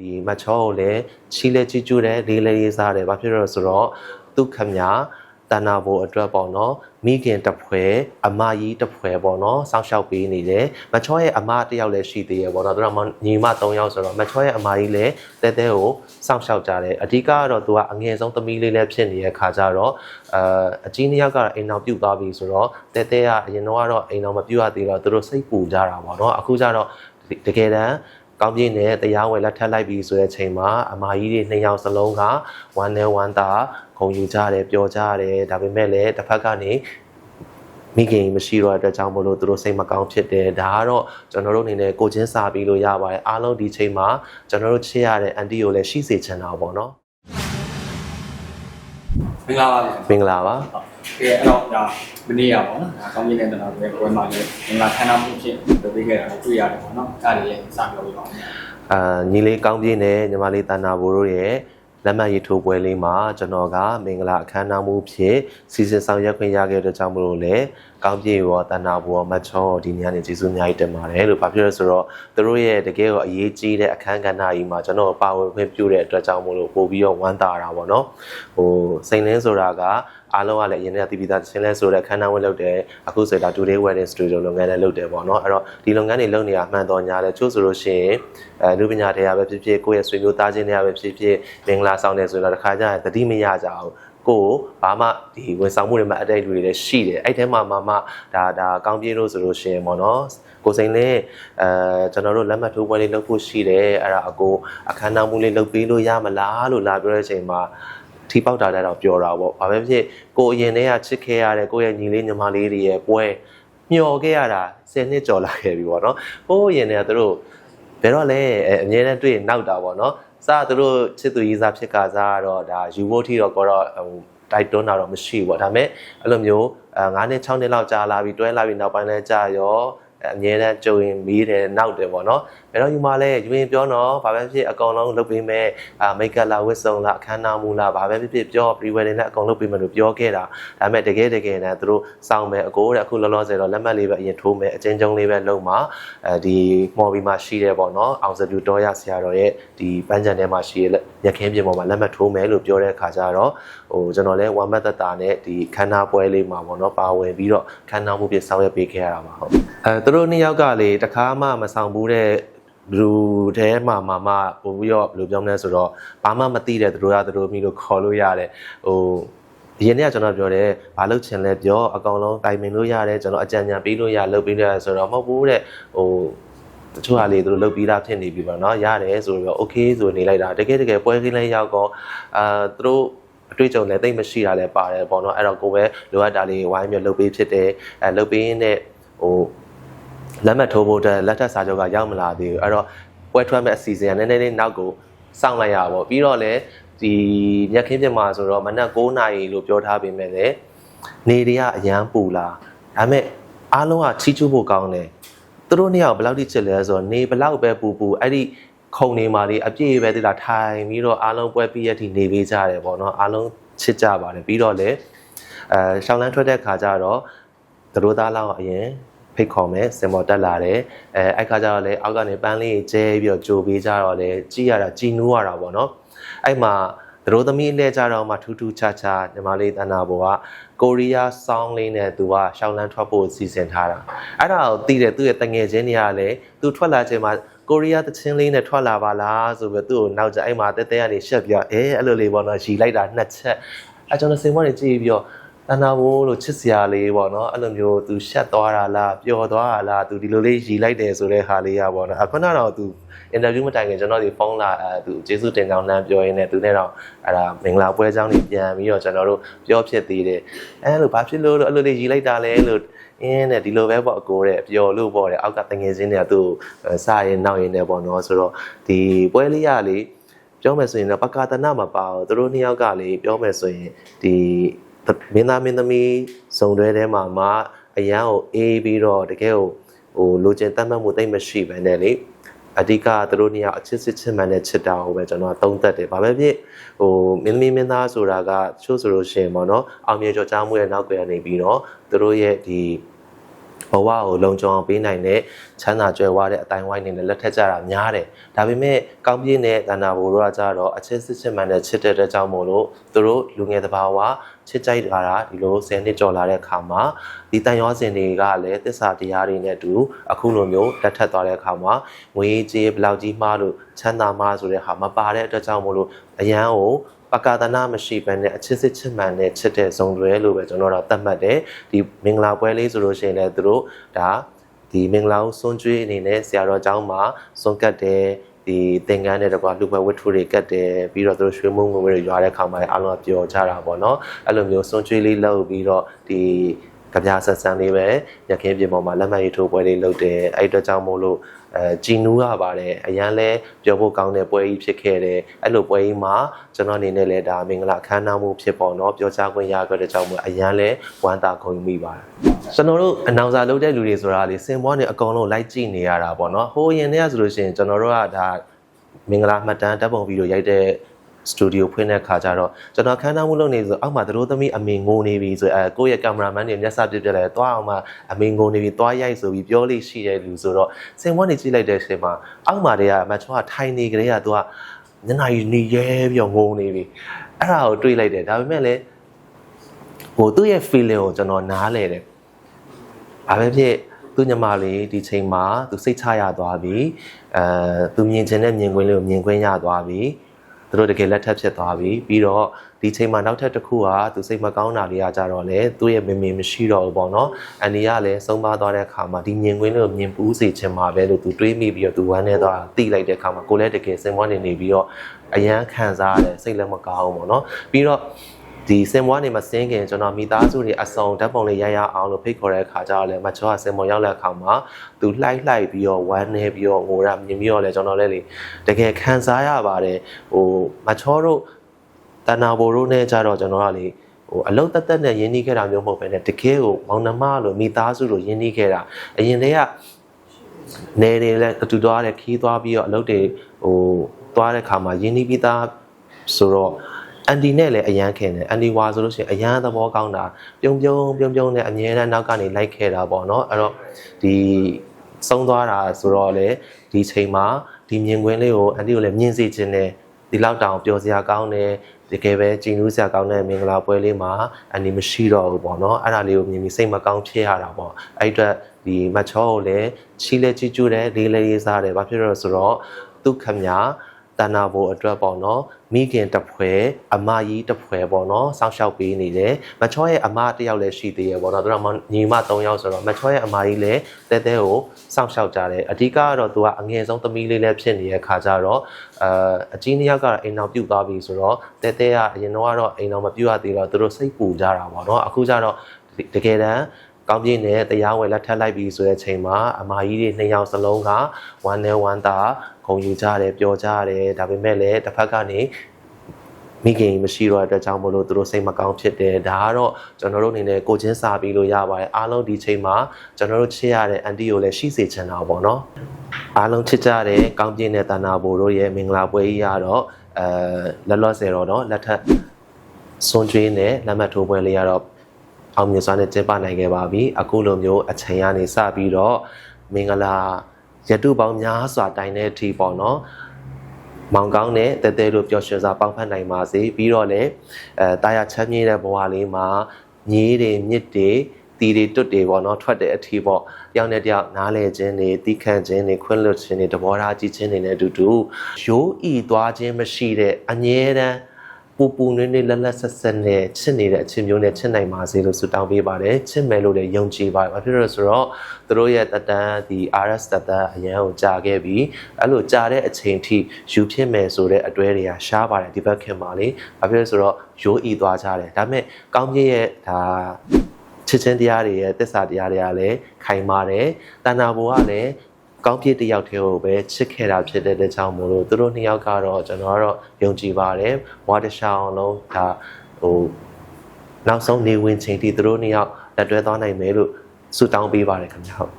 ဒီမချောကိုလည်းချီလဲကြည့်ကျူတယ်လေးလေးရေးစားတယ်ဘာဖြစ်လို့လဲဆိုတော့သူခမညာတဏ္ဍာဘိုအတွက်ပေါ့နော်မိခင်တစ်ဖွဲအမကြီးတစ်ဖွဲပေါ့နော်စောင့်ရှောက်ပေးနေတယ်မချောရဲ့အမတစ်ယောက်လည်းရှိသေးရပေါ့နော်သူတို့ကညီမ၃ယောက်ဆိုတော့မချောရဲ့အမကြီးလည်းတဲတဲကိုစောင့်ရှောက်ကြတယ်အဓိကကတော့သူကအငယ်ဆုံးသမီးလေးလည်းဖြစ်နေတဲ့ခါကြတော့အာအကြီးနှစ်ယောက်ကအိမ်အောင်ပြုတ်သွားပြီဆိုတော့တဲတဲကအရင်တော့ကတော့အိမ်အောင်မပြုတ်ရသေးတော့သူတို့စိတ်ပူကြတာပေါ့နော်အခုကျတော့တကယ်တမ်း ကောင်းပြင်းနဲ့တရားဝင်လက်ထပ်လိုက်ပြီဆိုတဲ့အချိန်မှာအမကြီးတွေနှစ်ယောက်စလုံးကဝမ်းနဲ့ဝမ်းသာဂုဏ်ယူကြတယ်ပျော်ကြတယ်ဒါပေမဲ့လည်းတစ်ဖက်ကနေမိခင်မရှိတော့တဲ့အတွက်ကြောင့်မလို့သူတို့စိတ်မကောင်းဖြစ်တယ်ဒါကတော့ကျွန်တော်တို့အနေနဲ့ကိုချင်းစာပြီးလို့ရပါတယ်အားလုံးဒီချိန်မှာကျွန်တော်တို့ချစ်ရတဲ့အန်တီကိုလည်းရှိစေချင်တာပေါ့နော် မင်္ဂလာပါဗျာမင်္ဂလာပါဟုတ်ကဲအဲ့တော့ဒါမနေ့ရပါတော့ဒါကောင်းကြီးနေတဲ့တနာတွေပွဲမှာလည်းမင်္ဂလာခမ်းနားမှုဖြစ်လုပ်ပေးခဲ့တာလည်းတွေ့ရတယ်ပေါ့နော်အဲ့ဒါတွေလည်းစပြောပြပါဦးအာညီလေးကောင်းပြင်းနဲ့ညီမလေးတန်နာဘိုတို့ရဲ့ လက်မှတ်ရေးထိုးပွဲလေးမှာကျွန်တော်ကမင်္ဂလာအခမ်းအနားမှုဖြစ်စီစဉ်ဆောင်ရွက်ခွင့်ရခဲ့တဲ့ကြောင့်မလို့လေကောင်းပြည့်ရောတန်နာဘိုရောမတ်ချောရောဒီနေ့ကနေကျေးဇူးအများကြီးတင်ပါတယ်လို့ပြောပြရဆိုတော့သူတို့ရဲ့တကယ်ကိုအရေးကြီးတဲ့အခမ်းကဏ္ဍကြီးမှာကျွန်တော်ပါဝင်ခွင့်ပြုတဲ့အတွက်ကြောင့်မလို့ပို့ပြီးတော့ဝမ်းသာတာပေါ့နော်ဟိုစိန်လင်းဆိုတာက အားလုံးကလည်းအရင်ကတည်းကတည်ပြီးသားရှင်းလဲဆိုတဲ့ခမ်းနားဝင်လုပ်တယ်အခုဆိုတော့ today wedding studio လုပ်ငန်းလည်းလုပ်တယ်ပေါ့နော်အဲ့တော့ဒီလုပ်ငန်းတွေလုပ်နေတာမှန်တော်ညာလဲချို့ဆိုလို့ရှိရင်အဲလူပညာတရားပဲဖြစ်ဖြစ်ကိုယ့်ရဲ့ဆွေမျိုးသားချင်းတွေကပဲဖြစ်ဖြစ်မင်္ဂလာဆောင်တယ်ဆိုတော့တစ်ခါကျရင်တတိမရကြဘူးကိုယ်ဘာမှဒီဝန်ဆောင်မှုတွေမှာအတိတ်လူတွေလည်းရှိတယ်အဲ့ထဲမှာမှမှဒါဒါကောင်းပြေးလို့ဆိုလို့ရှိရင်ပေါ့နော်ကိုစိန်လေးအဲကျွန်တော်တို့လက်မှတ်ထိုးပွဲလေးလုပ်ဖို့ရှိတယ်အဲ့ဒါအကိုအခမ်းအနားမှုလေးလုပ်ပေးလို့ရမလားလို့လာပြောတဲ့အချိန်မှာ ထီပေါက်တာလည်းတော့ပြောတာပေါ့ဘာပဲဖြစ်ကိုအရင်တည်းကချစ်ခဲ့ရတဲ့ကိုရဲ့ညီလေးညီမလေးတွေရဲ့ပွဲမျောခဲ့ရတာ10နှစ်ကျော်လာခဲ့ပြီပေါ့နော်ကိုအရင်တည်းကသူတို့ဘယ်တော့လဲအဲအမြဲတမ်းတွေ့ရင်နောက်တာပေါ့နော်စသူတို့ချစ်သူရေးစားဖြစ်ကစားတော့ဒါယူဖို့ထီတော့ကိုတော့ဟိုတိုက်တွန်းတာတော့မရှိဘူးပေါ့ဒါပေမဲ့အဲ့လိုမျိုးအဲ9နှစ်6နှစ်လောက်ကြာလာပြီတွဲလာပြီနောက်ပိုင်းလဲကြာရော အမြဲတမ်းကြုံရင်မီးတယ်နောက်တယ်ပေါ့နော်ဘယ်တော့ယူမလဲယူရင်ပြောတော့ဘာပဲဖြစ်အကောင်လုံးလုပ်ပေးမယ်အာမိတ်ကပ်လာဝစ်စုံလာအခမ်းအနားမူလာဘာပဲဖြစ်ဖြစ်ပြော pre wedding နဲ့အကောင်လုပ်ပေးမယ်လို့ပြောခဲ့တာဒါပေမဲ့တကယ်တကယ်နဲ့သူတို့စောင့်မယ်အကိုတဲ့အခုလောလောဆယ်တော့လက်မှတ်လေးပဲအရင်ထိုးမယ်အချင်းချင်းလေးပဲလုပ်မှာအဲဒီမော်ဘီမှာရှိတယ်ပေါ့နော်အောင်စပြူတော်ရဆရာတော်ရဲ့ဒီပန်းချန်ထဲမှာရှိရ ရခင်းပြင်ပေါ်မှာလက်မှတ်ထိုးမယ်လို့ပြောတဲ့အခါကျတော့ဟိုကျွန်တော်လည်းဝမ်မတ်တတာနဲ့ဒီခန္ဓာပွဲလေးမှာပေါ့နော်ပါဝင်ပြီးတော့ခန္ဓာမှုပြဆောင်ရွက်ပေးခဲ့ရတာပါဟုတ်အဲသူတို့နှစ်ယောက်ကလေတခါမှမဆောင်ဘူးတဲ့လူထဲမှာမှမှပို့ပြီးတော့ဘယ်လိုပြောမလဲဆိုတော့ဘာမှမသိတဲ့သူတို့ကသူတို့မိလို့ခေါ်လို့ရတယ်ဟိုဒီနေ့ကကျွန်တော်ပြောတယ်ဘာလို့ချင်လဲပြောအကောင်လုံးတိုင်ပင်လို့ရတယ်ကျွန်တော်အကြံဉာဏ်ပေးလို့ရလုပ်ပေးလို့ရဆိုတော့မဟုတ်ဘူးတဲ့ဟို တချို့ဟာလေသူတို့လုပ်ပြီးသားဖြစ်နေပြီပေါ့နော်ရတယ်ဆိုတော့ okay ဆိုနေလိုက်တာတကယ်တကယ်ပွဲခင်းလေးရောက်တော့အာသူတို့အတွေ့အကြုံလည်းတိတ်မရှိတာလည်းပါတယ်ပေါ့နော်အဲ့တော့ကိုပဲလိုအပ်တာလေးဝိုင်းပြီးလုပ်ပေးဖြစ်တယ်အဲလုပ်ပေးတဲ့ဟိုလက်မှတ်ထိုးဖို့အတွက်လက်ထပ်စာချုပ်ကရောက်မလာသေးဘူးအဲ့တော့ပွဲထွက်မဲ့အစီအစဉ်ကနည်းနည်းလေးနောက်ကိုစောင့်လိုက်ရပါပေါ့ပြီးတော့လည်းဒီမြက်ခင်းပြမှာဆိုတော့မနက်9နာရီလို့ပြောထားပေမဲ့လည်းနေတွေကအရန်ပူလာဒါပေမဲ့အားလုံးကချီးကျူးဖို့ကောင်းတယ် သူတို့နှစ်ယောက်ဘယ်လောက်ထိချစ်လဲဆိုတော့နေဘယ်လောက်ပဲပူပူအဲ့ဒီခုံနေမာလေးအပြည့်ပဲတိလာထိုင်ပြီးတော့အားလုံးပွဲပြီးရတဲ့အထိနေပေးကြတယ်ပေါ့နော်အားလုံးချစ်ကြပါတယ်ပြီးတော့လည်းအဲရှောင်းလန်းထွက်တဲ့ခါကျတော့သူတို့သားလောက်အရင်ဖိတ်ခေါ်မယ်စင်ပေါ်တက်လာတယ်အဲအဲ့ခါကျတော့လေအောက်ကနေပန်းလေးကျဲပြီးတော့ကြိုပေးကြတော့လေကြည်ရတာကြည်နူးရတာပေါ့နော်အဲ့မှာ သူတို့သမီးအလဲကြတော့မှထူးထူးခြားခြားညီမလေးတန်နာဘောကကိုရီးယားဆောင်းလေးနဲ့သူကရှောင်းလန်းထွက်ဖို့စီစဉ်ထားတာအဲ့ဒါကိုသိတယ်သူ့ရဲ့တငယ်ချင်းတွေကလည်းသူထွက်လာချိန်မှာကိုရီးယားတချင်းလေးနဲ့ထွက်လာပါလားဆိုပြီးသူ့ကိုနောက်ကျအဲ့မှာတဲတဲကနေရှက်ပြအဲအဲ့လိုလေးပေါ့နော်ရီလိုက်တာနှစ်ချက်အဲ့ကျွန်တော်စိန်မတွေကြည့်ပြီးတော့ တန်တာဝိုးလို့ချစ်စရာလေးပေါ့နော်အဲ့လိုမျိုးသူရှက်သွားတာလားပျော်သွားတာလားသူဒီလိုလေးရီလိုက်တယ်ဆိုတဲ့ဟာလေးရပေါ့နော်အခုနတော့သူအင်တာဗျူးမတိုင်ခင်ကျွန်တော်ဒီဖုန်းလာအဲသူကျေးဇူးတင်ကြောင်းလမ်းပြောရင်းနဲ့သူနဲ့တော့အဲ့ဒါမင်္ဂလာပွဲအကြောင်းကြီးပြန်ပြီးတော့ကျွန်တော်တို့ပြောဖြစ်သေးတယ်အဲ့လိုဘာဖြစ်လို့လို့အဲ့လိုလေးရီလိုက်တာလဲလို့အင်းနဲ့ဒီလိုပဲပေါ့အကိုတဲ့ပျော်လို့ပေါ့တဲ့အောက်ကတငယ်ချင်းတွေကသူ့စရင်နောက်ရင်နဲ့ပေါ့နော်ဆိုတော့ဒီပွဲလေးရလေးပြောမယ်ဆိုရင်တော့ပကာတနာမပါဘူးသူတို့နှစ်ယောက်ကလေပြောမယ်ဆိုရင်ဒီ မင်းသားမင်းသမီးစုံတွဲထဲမှာမှအရန်ကိုအေးပြီးတော့တကယ်ကိုဟိုလိုချင်တတ်မှတ်မှုတိတ်မရှိဘဲနဲ့လေအဓိကသူတို့နှစ်ယောက်အချစ်စစ်ချစ်မှန်တဲ့ချစ်တာကိုပဲကျွန်တော်သုံးသပ်တယ်။ဘာပဲဖြစ်ဟိုမင်းမင်းမင်းသားဆိုတာကချို့ဆိုလို့ရှိရင်ပေါ့နော်အောင်မြင်ကြော်ကြားမှုရဲ့နောက်ကွယ်ကနေပြီးတော့သူတို့ရဲ့ဒီဘဝကိုလုံခြုံအောင်ပေးနိုင်တဲ့ချမ်းသာကြွယ်ဝတဲ့အတိုင်းဝိုင်းနေနဲ့လက်ထက်ကြတာများတယ်ဒါပေမဲ့ကောင်းပြည့်တဲ့တဏ္ဍာဘိုတို့ကကြတော့အချစ်စစ်ချစ်မှန်တဲ့ချစ်တဲ့တဲ့ကြောင့်မို့လို့သူတို့လူငယ်တစ်ပါးဝ ချစ်ကြိုက်တာတာဒီလို10နှစ်ကျော်လာတဲ့အခါမှာဒီတန်ရောစင်တွေကလည်းသစ္စာတရားတွေနဲ့အတူအခုလိုမျိုးလက်ထက်သွားတဲ့အခါမှာငွေကြေးဘယ်လောက်ကြီးမှားလို့ချမ်းသာမှားဆိုတဲ့ဟာမပါတဲ့အတွက်ကြောင့်မို့လို့အရန်ကိုပကာဒနာမရှိဘဲနဲ့အချစ်စစ်ချစ်မှန်တဲ့ချစ်တဲ့ဇုံတွေလို့ပဲကျွန်တော်တို့သတ်မှတ်တယ်ဒီမင်္ဂလာပွဲလေးဆိုလို့ရှိရင်လည်းသူတို့ဒါဒီမင်္ဂလာကိုစွန့်ကြွေးအနေနဲ့ဆရာတော်ကျောင်းမှာစွန့်ကတ်တယ် ဒီသင်္ကန်းတဲ့တကွာလူပွဲဝတ္ထုတွေကတ်တယ်ပြီးတော့သူတို့ရွှေမုံငွေတွေရွာတဲ့ခါမှာလည်းအားလုံးကပျော်ကြတာပေါ့နော်အဲ့လိုမျိုးစွန့်ကြွေးလေးလုပ်ပြီးတော့ဒီ ကြပြဆက်ဆန်းလေးပဲရခင်းပြင်ပေါ်မှာလက်မှတ်ရေးထိုးပွဲလေးလုပ်တယ်အဲ့အတွက်ကြောင့်မို့လို့အဲကြည်နူးရပါတယ်အရန်လဲပြောဖို့ကောင်းတဲ့ပွဲကြီးဖြစ်ခဲ့တယ်အဲ့လိုပွဲကြီးမှာကျွန်တော်အနေနဲ့လည်းဒါမင်္ဂလာအခမ်းအနားမှုဖြစ်ပေါ်တော့ပြောကြားခွင့်ရခဲ့တဲ့ကြောင့်မို့အရန်လဲဝမ်းသာဂုဏ်ယူမိပါတယ်ကျွန်တော်တို့အနောင်စာလုပ်တဲ့လူတွေဆိုတာလေစင်ပွားနေအကုန်လုံးလိုက်ကြည့်နေရတာပေါ့နော်ဟိုရင်တည်းကဆိုလို့ရှိရင်ကျွန်တော်တို့ကဒါမင်္ဂလာမှတ်တမ်းတပ်ပုံဗီဒီယိုရိုက်တဲ့ စတူဒီယိုဖွင့်တဲ့ခါကျတော့ကျွန်တော်ခန်းသားမှုလုပ်နေဆိုအောက်မှာသတို့သမီးအမေငိုနေပြီဆိုအဲကိုယ့်ရဲ့ကင်မရာမန်တွေမျက်စာပြပြလဲတွားအောင်မှအမေငိုနေပြီတွားရိုက်ဆိုပြီးပြောလို့ရှိတဲ့လူဆိုတော့စင်ဝတ်နေကြည့်လိုက်တဲ့အချိန်မှာအောက်မှာတည်းကမချောကထိုင်နေကြတဲ့ကသူကညနေနေရဲပြီးတော့ငိုနေပြီအဲ့ဒါကိုတွေးလိုက်တယ်ဒါပေမဲ့လည်းဟိုသူ့ရဲ့ feeling ကိုကျွန်တော်နားလဲတယ်ဘာပဲဖြစ်သူညမလေးဒီချိန်မှာသူစိတ်ချရသွားပြီအဲသူမြင်ချင်တဲ့မြင်ကွင်းလေးကိုမြင်ကွင်းရသွားပြီ သူတို့တကယ်လက်ထပ်ဖြစ်သွားပြီပြီးတော့ဒီချိန်မှာနောက်ထပ်တစ်ခုကသူစိတ်မကောင်းတာလေးကကြတော့လေသူ့ရဲ့မမေမရှိတော့ဘူးပေါ့နော်အန်ဒီကလည်းဆုံးပါသွားတဲ့အခါမှာဒီမြင်ကွင်းလေးကိုမြင်ပူးစေချင်မှာပဲလို့သူတွေးမိပြီးတော့သူဝမ်းနေသွားတိလိုက်တဲ့အခါမှာကိုလည်းတကယ်စိတ်မွားနေနေပြီးတော့အယမ်းခံစားရတယ်စိတ်လည်းမကောင်းဘူးပေါ့နော်ပြီးတော့ ဒီစင်မွားနေမှာစင်းခင်ကျွန်တော်မိသားစုတွေအစုံဓာတ်ပုံလေးရရအောင်လို့ဖိတ်ခေါ်တဲ့အခါကျတော့လေမချောကစင်မွန်ရောက်တဲ့အခါမှာသူလှိုက်လှိုက်ပြီးတော့ဝမ်းနေပြီးတော့ငိုရမြင်ပြီးတော့လေကျွန်တော်လည်းလေတကယ်ခံစားရပါတယ်ဟိုမချောတို့တဏ္ဍာဘိုတို့နဲ့ကြတော့ကျွန်တော်ကလေဟိုအလုံးတက်တက်နဲ့ယဉ်နီးခဲ့တာမျိုးမဟုတ်ဘဲနဲ့တကယ်ကိုမောင်နှမလို့မိသားစုလို့ယဉ်နီးခဲ့တာအရင်တည်းကနေတွေလည်းအတူသွားတယ်ခီးသွားပြီးတော့အလုပ်တွေဟိုသွားတဲ့ခါမှာယဉ်နီးပြီးသားဆိုတော့ အန်ဒီနဲ့လည်းအရန်ခင်တယ်အန်ဒီဝါဆိုလို့ရှိရင်အရန်သဘောကောင်းတာပြုံးပြုံးပြုံးပြုံးနဲ့အမြဲတမ်းနောက်ကနေလိုက်ခဲ့တာပေါ့နော်အဲ့တော့ဒီဆုံးသွားတာဆိုတော့လေဒီချိန်မှာဒီမြင်ကွင်းလေးကိုအန်ဒီကိုလည်းမြင်စေခြင်းနဲ့ဒီလောက်တောင်ပျော်စရာကောင်းတယ်တကယ်ပဲကြည်နူးစရာကောင်းတဲ့မင်္ဂလာပွဲလေးမှာအန်ဒီမရှိတော့ဘူးပေါ့နော်အဲ့ဒါလေးကိုမြင်ပြီးစိတ်မကောင်းဖြစ်ရတာပေါ့အဲ့အတွက်ဒီမချောကိုလည်းချီလဲချီကျူးတယ်လေးလေးရေးစားတယ်ဘာဖြစ်လို့လဲဆိုတော့ဒုက္ခမြတဏ္ဍာဘိုလ်အတွက်ပေါ့နော် မိခင်တစ်ဖွဲအမကြီးတစ်ဖွဲပေါ့နော်စောင့်ရှောက်ပေးနေတယ်မချောရဲ့အမတစ်ယောက်လည်းရှိသေးရဲ့ပေါ့နော်သူကညီမ၃ယောက်ဆိုတော့မချောရဲ့အမကြီးလည်းတဲတဲကိုစောင့်ရှောက်ကြတယ်အဓိကကတော့သူကအငယ်ဆုံးသမီးလေးလည်းဖြစ်နေတဲ့ခါကျတော့အာအကြီးနှစ်ယောက်ကတော့အိမ်အောင်ပြုတ်သွားပြီဆိုတော့တဲတဲကအရင်တော့ကတော့အိမ်အောင်မပြုတ်ရသေးတော့သူတို့စိတ်ပူကြတာပေါ့နော်အခုကျတော့တကယ်တမ်း ကောင်းပြင်းနဲ့တရားဝယ်လက်ထပ်လိုက်ပြီဆိုတဲ့အချိန်မှာအမကြီးတွေနှစ်ယောက်စလုံးကဝမ်းနဲ့ဝမ်းသာဂုဏ်ယူကြတယ်ပျော်ကြတယ်ဒါပေမဲ့လည်းတစ်ဖက်ကနေမိခင်မရှိတော့တဲ့အတွက်ကြောင့်မလို့သူတို့စိတ်မကောင်းဖြစ်တယ်ဒါကတော့ကျွန်တော်တို့အနေနဲ့ကိုချင်းစာပြီးလို့ရပါတယ်အားလုံးဒီချိန်မှာကျွန်တော်တို့ချစ်ရတဲ့အန်တီကိုလည်းရှိစေချင်တာပေါ့နော်အားလုံးချစ်ကြတဲ့ကောင်းပြင်းတဲ့တဏှာဘိုးတို့ရဲ့မင်္ဂလာပွဲကြီးကတော့အဲလက်လော့ဆယ်တော့နော်လက်ထပ်စွန်ကျွေးနဲ့လက်မှတ်ထိုးပွဲလေးကတော့ အောင်မြင်စွာနဲ့ကျင်းပနိုင်ခဲ့ပါပြီအခုလိုမျိုးအချိန်ကနေစပြီးတော့မင်္ဂလာရတုပေါင်းများစွာတိုင်တဲ့အထိပေါ့နော်မောင်ကောင်းတဲ့တဲတဲတို့ပျော်ရွှင်စွာပေါင်းဖက်နိုင်ပါစေပြီးတော့လည်းအဲတာယာချမ်းမြေ့တဲ့ဘဝလေးမှာညီးတွေမြစ်တွေတီတွေတွတ်တွေပေါ့နော်ထွက်တဲ့အထီးပေါ့တယောက်နဲ့တယောက်နားလဲခြင်းတွေတီးခန့်ခြင်းတွေခွင့်လွှတ်ခြင်းတွေတဘောထားကြည့်ခြင်းတွေနဲ့အတူတူရိုးဤသွားခြင်းမရှိတဲ့အငြဲတမ်း ပူပူနွေးနွေးလက်လက်ဆက်ဆက်နဲ့ချစ်နေတဲ့အချင်းမျိုးနဲ့ချစ်နိုင်ပါစေလို့ဆုတောင်းပေးပါတယ်ချစ်မယ်လို့လည်းယုံကြည်ပါတယ်ဘာဖြစ်လို့လဲဆိုတော့သူတို့ရဲ့တတန်းဒီ RS တတန်းအရန်ကိုကြာခဲ့ပြီးအဲ့လိုကြာတဲ့အချိန်ထိယူဖြစ်မယ်ဆိုတဲ့အတွဲတွေကရှားပါတယ်ဒီဘက်ခင်ပါလေဘာဖြစ်လို့လဲဆိုတော့ရိုးဤသွားကြတယ်ဒါပေမဲ့ကောင်းကြီးရဲ့ဒါချစ်ချင်းတရားတွေရဲ့တစ္ဆာတရားတွေကလည်းခိုင်ပါတယ်တဏ္ဍာဘုံကလည်း ကောင်းပြည့်တစ်ယောက်တည်းကိုပဲချစ်ခဲ့တာဖြစ်တဲ့တဲ့ကြောင့်မို့လို့သူတို့နှစ်ယောက်ကတော့ကျွန်တော်ကတော့ယုံကြည်ပါတယ်ဝါတရှောင်းလုံးဒါဟိုနောက်ဆုံးနေဝင်ချိန်ထိသူတို့နှစ်ယောက်လက်တွဲသွားနိုင်မယ်လို့ဆုတောင်းပေးပါတယ်ခင်ဗျာဟုတ်